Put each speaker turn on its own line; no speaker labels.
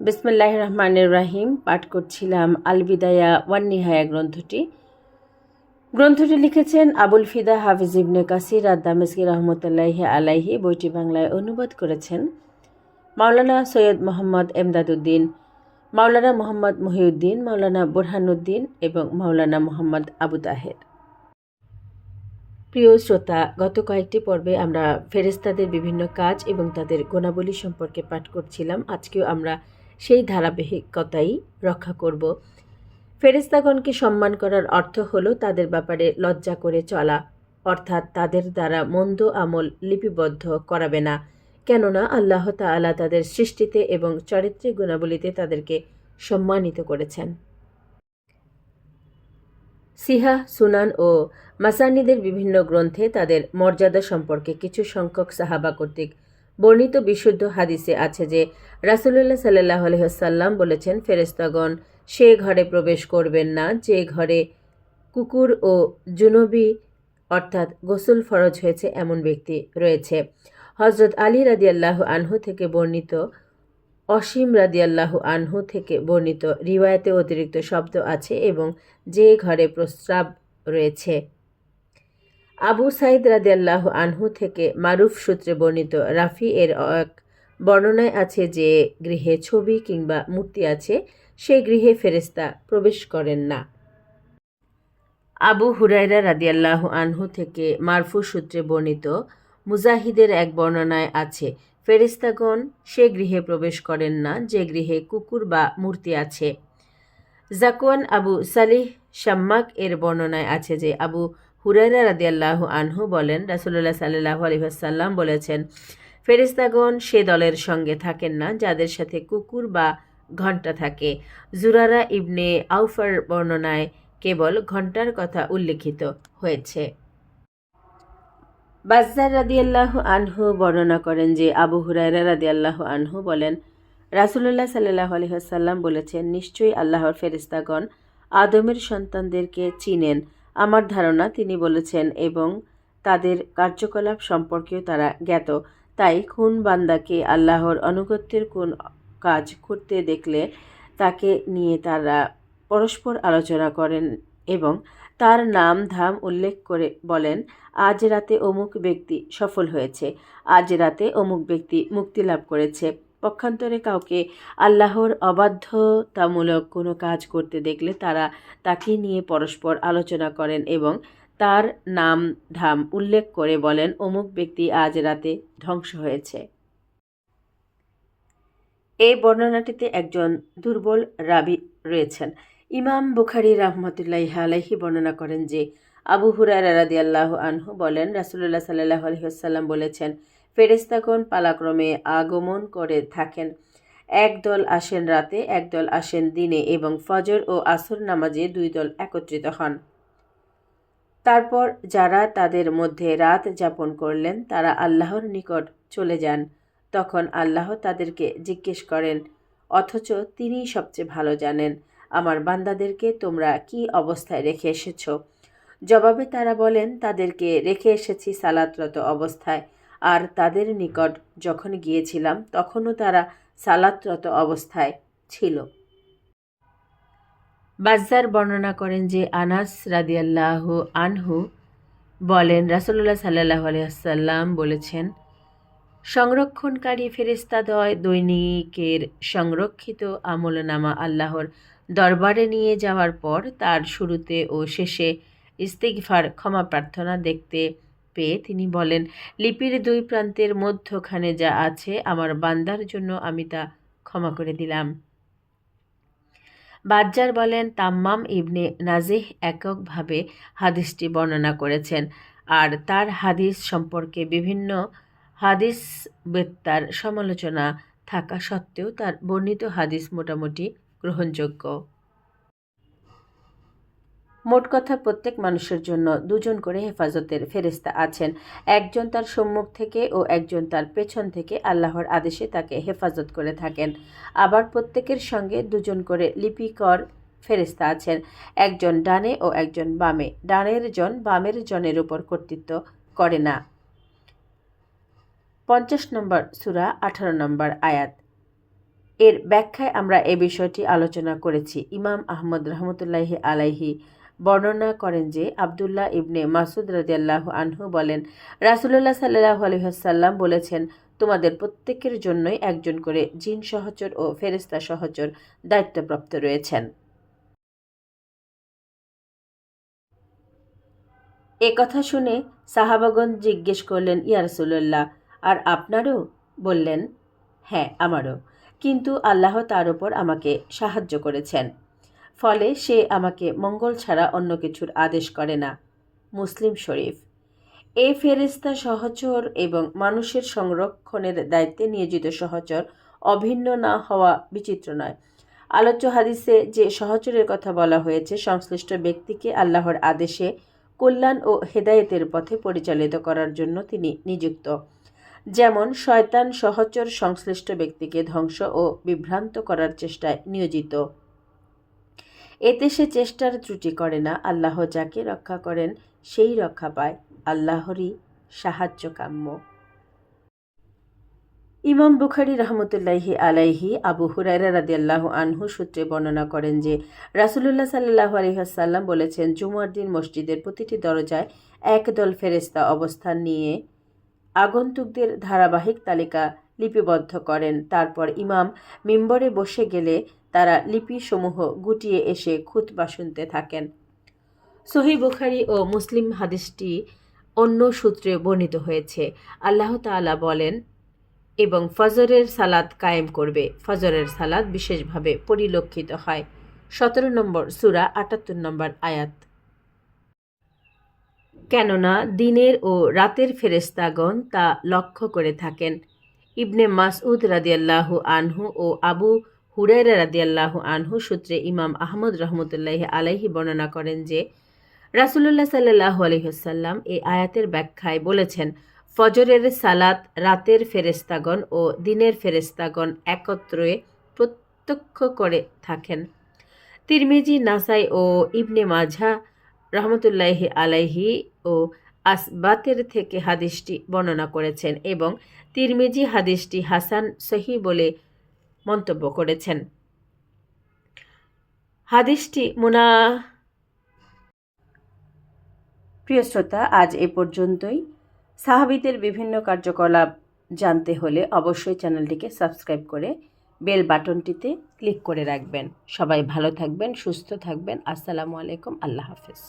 বিসমুল্লাহ রহমানুর রাহিম পাঠ করছিলাম আলবিদায়া ওয়ান নিহায়া গ্রন্থটি। গ্রন্থটি লিখেছেন আবুল ফিদা হাফিজ ইবনে কাসির আর দামেসকি রহমতুল্লাহ আলাইহি, বইটি বাংলায় অনুবাদ করেছেন মাওলানা সৈয়দ মোহাম্মদ এমদাদুদ্দিন, মাওলানা মোহাম্মদ মহিউদ্দিন, মাওলানা বুরহানুদ্দিন এবং মাওলানা মোহাম্মদ আবু তাহের। প্রিয় শ্রোতা, গত কয়েকটি পর্বে আমরা ফেরেস্তাদের বিভিন্ন কাজ এবং তাদের গুণাবলী সম্পর্কে পাঠ করছিলাম। আজকেও আমরা সেই ধারাবাহিকতাই রক্ষা করব। ফেরেস্তাগণকে সম্মান করার অর্থ হলো তাদের ব্যাপারে লজ্জা করে চলা, অর্থাৎ তাদের দ্বারা মন্দ আমল লিপিবদ্ধ করাবে না। কেননা আল্লাহ তাআলা তাদের সৃষ্টিতে এবং চরিত্রের গুণাবলীতে তাদেরকে সম্মানিত করেছেন। সিহা, সুনান ও মাসানিদের বিভিন্ন গ্রন্থে তাদের মর্যাদা সম্পর্কে কিছু সংখ্যক সাহাবা কর্তৃক বর্ণিত বিশুদ্ধ হাদিসে আছে যে, রাসুলুল্লাহ সাল্লাহ আলহিহাসাল্লাম বলেছেন ফেরেস্তাগণ সে ঘরে প্রবেশ করবেন না, যে ঘরে কুকুর ও জুনবি, অর্থাৎ গোসল ফরজ হয়েছে, এমন ব্যক্তি রয়েছে। হজরত আলী রাদিয়াল্লাহু আনহু থেকে বর্ণিত, অসীম রাদিয়াল্লাহু আনহু থেকে বর্ণিত রিওয়ায়তে অতিরিক্ত শব্দ আছে এবং যে ঘরে প্রস্রাব রয়েছে। আবু সাইদ রাদিয়াল্লাহ আনহু থেকে মারুফ সূত্রে বর্ণিত রাফি এর এক বর্ণনায় আছে যে, গৃহে ছবি কিংবা মূর্তি আছে, সেই গৃহে ফেরেস্তা প্রবেশ করেন না। আবু হুরাইরা রাদিয়াল্লাহ আনহু থেকে মারফু সূত্রে বর্ণিত মুজাহিদের এক বর্ণনায় আছে ফেরিস্তাগণ সে গৃহে প্রবেশ করেন না, যে গৃহে কুকুর বা মূর্তি আছে। জাকুয়ান আবু সালিহ শাম্মাক এর বর্ণনায় আছে যে, আবু হুরাইরা রাদিয়াল্লাহ আনহু বলেন রাসুল্লাহ সাল্লাহ আলহিহাসাল্লাম বলেছেন ফেরিস্তাগণ সে দলের সঙ্গে থাকেন না, যাদের সাথে কুকুর বা ঘণ্টা থাকে। জুরারা ইবনে আউফার বর্ণনায় কেবল ঘণ্টার কথা উল্লেখিত হয়েছে। বাজ্জার রাদিয়াল্লাহ আনহু বর্ণনা করেন যে, আবু হুরাইরা রাদিয়াল্লাহ আনহু বলেন রাসুল্লাহ সাল্লাহ আলহিহাসাল্লাম বলেছেন, নিশ্চয়ই আল্লাহর ফেরিস্তাগণ আদমের সন্তানদেরকে চিনেন। আমার ধারণা তিনি বলেছেন এবং তাদের কার্যকলাপ সম্পর্কেও তারা জ্ঞাত। তাই খুন বান্দাকে আল্লাহর অনুগত্যের কোন কাজ করতে দেখলে তাকে নিয়ে তারা পরস্পর আলোচনা করেন এবং তার নাম ধাম উল্লেখ করে বলেন, আজ রাতে অমুক ব্যক্তি সফল হয়েছে। আজ রাতে অমুক ব্যক্তি মুক্তি লাভ করেছে। পক্ষান্তরে কাউকে আল্লাহর অবাধ্যতামূলক কোনো কাজ করতে দেখলে তারা তাকে নিয়ে পরস্পর আলোচনা করেন এবং তার নাম ধাম উল্লেখ করে বলেন, অমুক ব্যক্তি আজ রাতে ধ্বংস হয়েছে। এই বর্ণনাটিতে একজন দুর্বল রাবি রয়েছেন। ইমাম বুখারি রহমতুল্লাহ আলাইহি বর্ণনা করেন যে, আবু হুরারা রাদি আল্লাহ আনহু বলেন রাসুল্লাহ সাল্লাহ আলহিহাল্লাম বলেছেন ফেরেস্তাগণ পালাক্রমে আগমন করে থাকেন। এক দল আসেন রাতে এক দল আসেন দিনে এবং ফজর ও আসর নামাজে দুই দল একত্রিত হন। তারপর যারা তাদের মধ্যে রাত যাপন করলেন, তারা আল্লাহর নিকট চলে যান। তখন আল্লাহ তাদেরকে জিজ্ঞেস করেন, অথচ তিনিই সবচেয়ে ভালো জানেন, আমার বান্দাদেরকে তোমরা কি অবস্থায় রেখে এসেছ? জবাবে তারা বলেন, তাদেরকে রেখে এসেছি সালাতরত অবস্থায়। আর তাদের নিকট যখন গিয়েছিলাম, তখনও তারা সালাতরত অবস্থায় ছিল। বাজ্জার বর্ণনা করেন যে, আনাস রাদিয়াল্লাহ আনহু বলেন রাসুল্লাহ সাল্লাহ আলিয়াল্লাম বলেছেন, সংরক্ষণকারী ফেরিস্তাদয় দৈনিকের সংরক্ষিত আমলনামা আল্লাহর দরবারে নিয়ে যাওয়ার পর তার শুরুতে ও শেষে ইস্তিগফার, ক্ষমা প্রার্থনা দেখতে পেয়ে তিনি বলেন, লিপির দুই প্রান্তের মধ্যখানে যা আছে, আমার বান্দার জন্য আমি তা ক্ষমা করে দিলাম। বাজ্জার বলেন, তাম্মাম ইবনে নাজিহ এককভাবে হাদিসটি বর্ণনা করেছেন আর তার হাদিস সম্পর্কে বিভিন্ন হাদিস বেত্তার সমালোচনা থাকা সত্ত্বেও তার বর্ণিত হাদিস মোটামুটি গ্রহণযোগ্য। মোট কথা প্রত্যেক মানুষের জন্য দুজন করে হেফাজতের ফেরেস্তা আছেন। একজন তার সম্মুখ থেকে ও একজন তার পেছন থেকে আল্লাহর আদেশে তাকে হেফাজত করে থাকেন। আবার প্রত্যেকের সঙ্গে দুজন করে লিপিকর ফেরেস্তা আছেন। একজন ডানে ও একজন বামে। ডানের জন বামের জনের উপর কর্তৃত্ব করে না। পঞ্চাশ নম্বর সুরা, আঠারো নম্বর আয়াত। এর ব্যাখ্যায় আমরা এ বিষয়টি আলোচনা করেছি। ইমাম আহমদ রহমতুল্লাহি আলাইহি বর্ণনা করেন যে আবদুল্লাহ ইবনে মাসুদ রাজিয়াল্লাহ আনহু বলেন, রাসুলুল্লাহ সাল্লাহ আলহিহাসাল্লাম বলেছেন, তোমাদের প্রত্যেকের জন্যই একজন করে জিন সহচর ও ফেরেস্তা সহচর দায়িত্বপ্রাপ্ত রয়েছেন। এ কথা শুনে সাহাবাগন জিজ্ঞেস করলেন, ইয়া রাসূলুল্লাহ, আর আপনারও? বললেন হ্যাঁ আমারও। কিন্তু আল্লাহ তার উপর আমাকে সাহায্য করেছেন। ফলে সে আমাকে মঙ্গল ছাড়া অন্য কিছুর আদেশ করে না। মুসলিম শরীফ এই ফেরেস্তা সহচর এবং মানুষের সংরক্ষণের দায়িত্বে নিয়োজিত সহচর অভিন্ন না হওয়া বিচিত্র নয়। আলোচ্য হাদিসে যে সহচরের কথা বলা হয়েছে, সংশ্লিষ্ট ব্যক্তিকে আল্লাহর আদেশে কল্যাণ ও হেদায়েতের পথে পরিচালিত করার জন্য তিনি নিযুক্ত। যেমন, শয়তান সহচর সংশ্লিষ্ট ব্যক্তিকে ধ্বংস ও বিভ্রান্ত করার চেষ্টায় নিয়োজিত। এতে সে চেষ্টার ত্রুটি করে না। আল্লাহ যাকে রক্ষা করেন, সেই রক্ষা পায়। আল্লাহরই সাহায্য কাম্য ইমাম বুখারি রহমতুল্লাহি আলাইহি আবু হুরাইরা রাদিয়াল্লাহ আনহু সূত্রে বর্ণনা করেন যে, রাসুলুল্লাহ সাল্লাহ আলহিহাসাল্লাম বলেছেন, জুমার দিন মসজিদের প্রতিটি দরজায় একদল ফেরেস্তা অবস্থান নিয়ে আগন্তুকদের ধারাবাহিক তালিকা লিপিবদ্ধ করেন। তারপর ইমাম মিম্বরে বসে গেলে তারা লিপিসমূহ গুটিয়ে এসে খুতবা শুনতে থাকেন। সহি বুখারি ও মুসলিম হাদিসটি অন্য সূত্রে বর্ণিত হয়েছে। আল্লাহ তাআলা বলেন, এবং ফজরের সালাদ কায়েম করবে। ফজরের সালাদ বিশেষভাবে পরিলক্ষিত হয়। সতেরো নম্বর সুরা আটাত্তর নম্বর আয়াত। কেননা দিনের ও রাতের ফেরেস্তাগণ তা লক্ষ্য করে থাকেন। ইবনে মাসউদ রাদিয়াল্লাহু আনহু ও আবু হুরাইরা রাদিয়াল্লাহু আনহু সূত্রে ইমাম আহমদ রহমতুল্লাহ আলাইহি বর্ণনা করেন যে, রাসুলুল্লাহ সাল্লাহ আলহিহসাল্লাম এই আয়াতের ব্যাখ্যায় বলেছেন, ফজরের সালাত রাতের ফেরেস্তাগণ ও দিনের ফেরেস্তাগণ একত্রে প্রত্যক্ষ করে থাকেন। তিরমিজি, নাসাই ও ইবনে মাঝা রহমতুল্লাহ আলাইহি ও আসবাতের থেকে হাদিসটি বর্ণনা করেছেন এবং তিরমিজি হাদিসটি হাসান সহি বলে মন্তব্য করেছেন। হাদিসটি মুনা প্রিয় শ্রোতা, আজ এ পর্যন্তই। সাহাবিদের বিভিন্ন কার্যকলাপ জানতে হলে অবশ্যই চ্যানেলটিকে সাবস্ক্রাইব করে বেল বাটনটিতে ক্লিক করে রাখবেন। সবাই ভালো থাকবেন, সুস্থ থাকবেন। আসসালামু আলাইকুম, আল্লাহ হাফেজ।